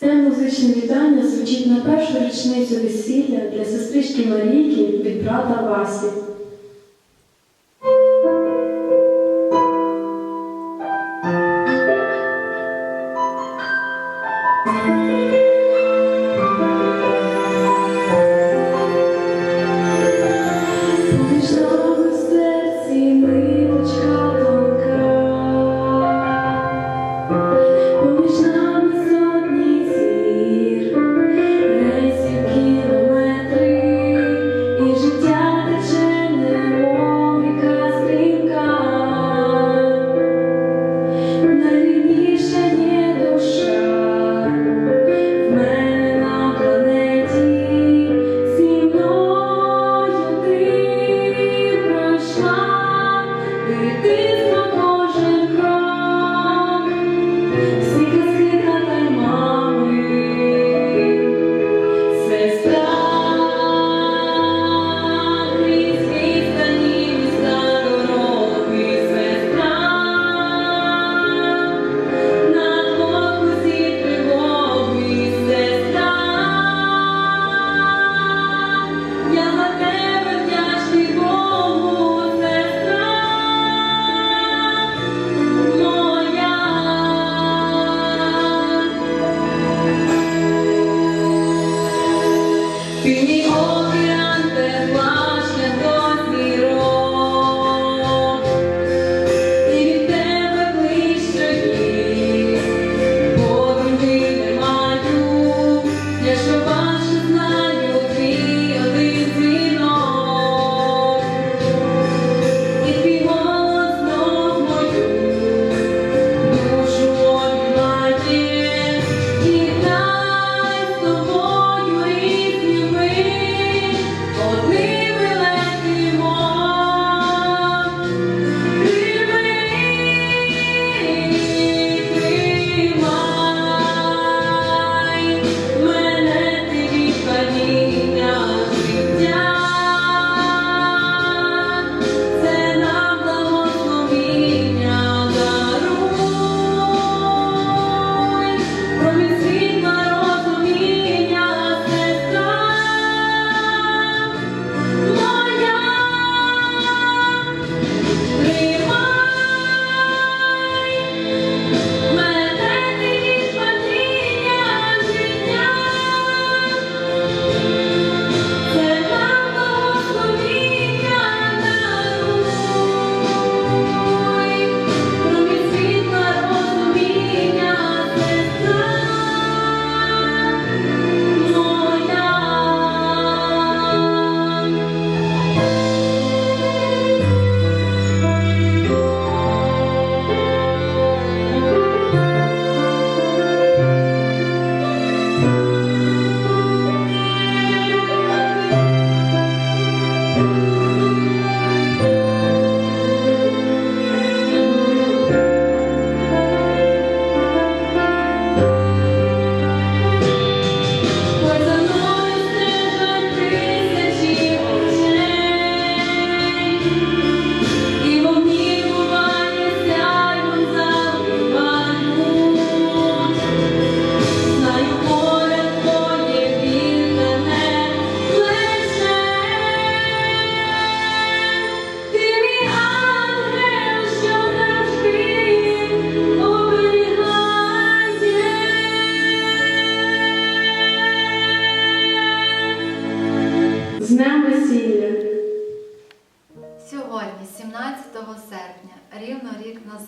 Це музичне вітання звучить на першу річницю весілля для сестрички Марійки від брата Васі.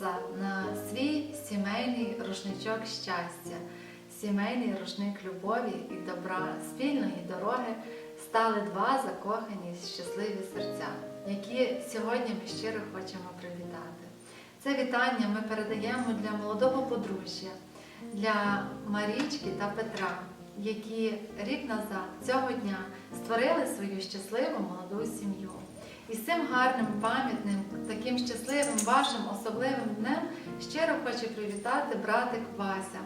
Назад, на свій сімейний рушничок щастя, сімейний рушник любові і добра, спільної дороги стали два закохані щасливі серця, які сьогодні ми щиро хочемо привітати. Це вітання ми передаємо для молодого подружжя, для Марічки та Петра, які рік назад цього дня створили свою щасливу молоду сім'ю. І з цим гарним, пам'ятним, таким щасливим вашим особливим днем щиро хочу привітати братик Вася,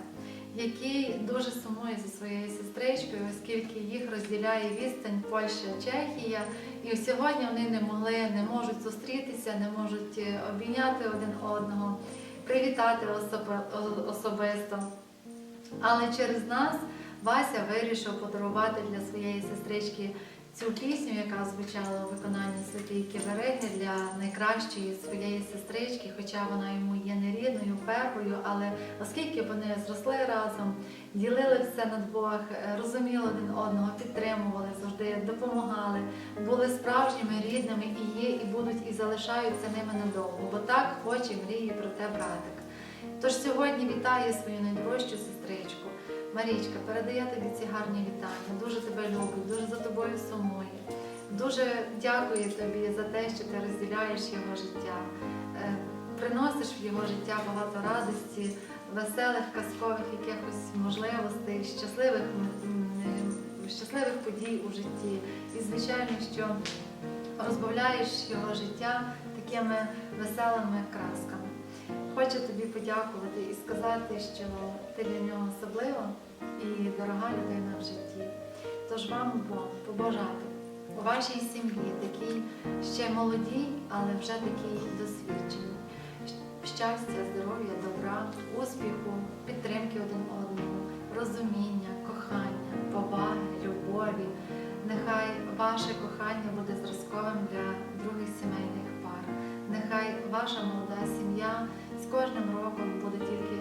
який дуже сумує за своєю сестричкою, оскільки їх розділяє відстань Польща, Чехія. І сьогодні вони не могли, не можуть зустрітися, не можуть е, обійняти один одного, привітати особисто. Але через нас Вася вирішив подарувати для своєї сестрички цю пісню, яка звучала у виконанні Софійки Вериги для найкращої своєї сестрички, хоча вона йому є не рідною, першою, але оскільки вони зросли разом, ділили все на двох, е, розуміли один одного, підтримували завжди, допомагали, були справжніми рідними і є, і будуть, і залишаються ними надовго, бо так хоче мріє про те братик. Тож сьогодні вітаю свою найдорожчу сестричку. Марічка, передає тобі ці гарні вітання. Дуже тебе любить, дуже за тобою сумує. Дуже дякую тобі за те, що ти розділяєш його життя, е, приносиш в його життя багато радості, веселих, казкових якихось можливостей, щасливих, щасливих подій у житті. І звичайно, що розбавляєш його життя такими веселими красками. Хочу тобі подякувати і сказати, що ти для нього особлива і дорога людина в житті. Tож вам обом побажати у вашій сім'ї такій ще молодій, але вже такій досвідченій. Щастя, здоров'я, добра, успіху, підтримки один одного, розуміння, кохання, поваги, любові. Нехай ваше кохання буде зразковим для других. Нехай ваша молода сім'я з кожним роком буде тільки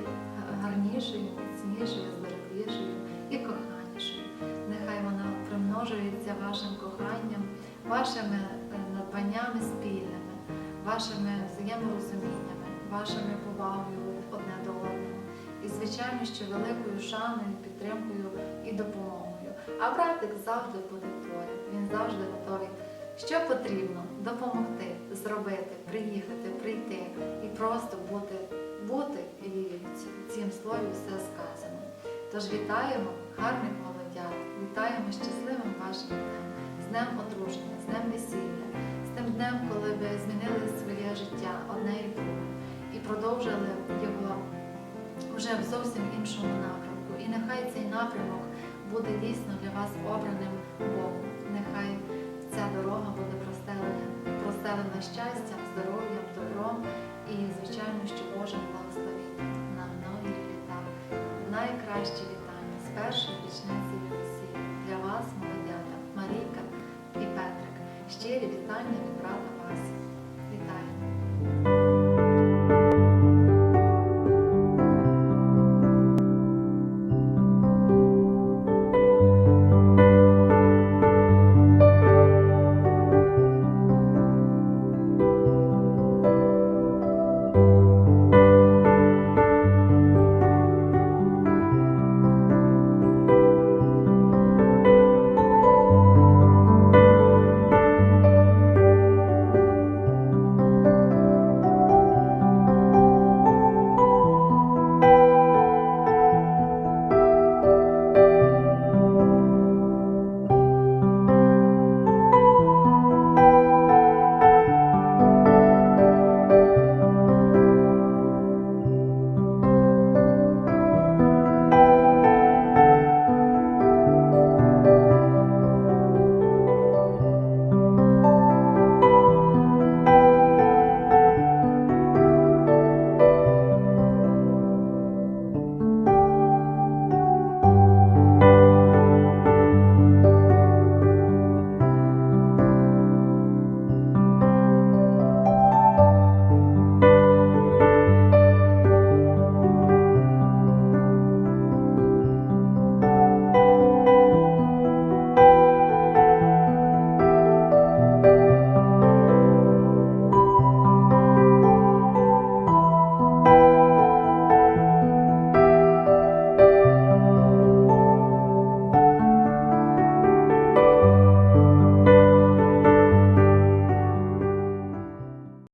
гарнішою, міцнішою, здоровішою і коханішою. Нехай вона примножується вашим коханням, вашими е, надбаннями спільними, вашими взаєморозуміннями, вашими повагою одне до одного. І, звичайно, що великою шаною, підтримкою і допомогою. А братик завжди буде поряд. Він завжди готовий. Що потрібно допомогти, зробити, приїхати, прийти і просто бути, бути, і в цім слові все сказано. Тож вітаємо гарних молодят, вітаємо щасливим вашим днем, з днем одруження, з днем весілля, з тим днем, коли ви змінили своє життя одне і друге, і продовжили його вже в зовсім іншому напрямку. І нехай цей напрямок буде дійсно для вас обраним Богом. Нехай ця дорога буде простелена, простелена щастям, здоров'ям, добром і, звичайно, що Божим благословенням на многі літа. Найкращі вітання з першої річниці весілля для вас, молодята, Марійка і Петрик. Щирі вітання від брата Васі.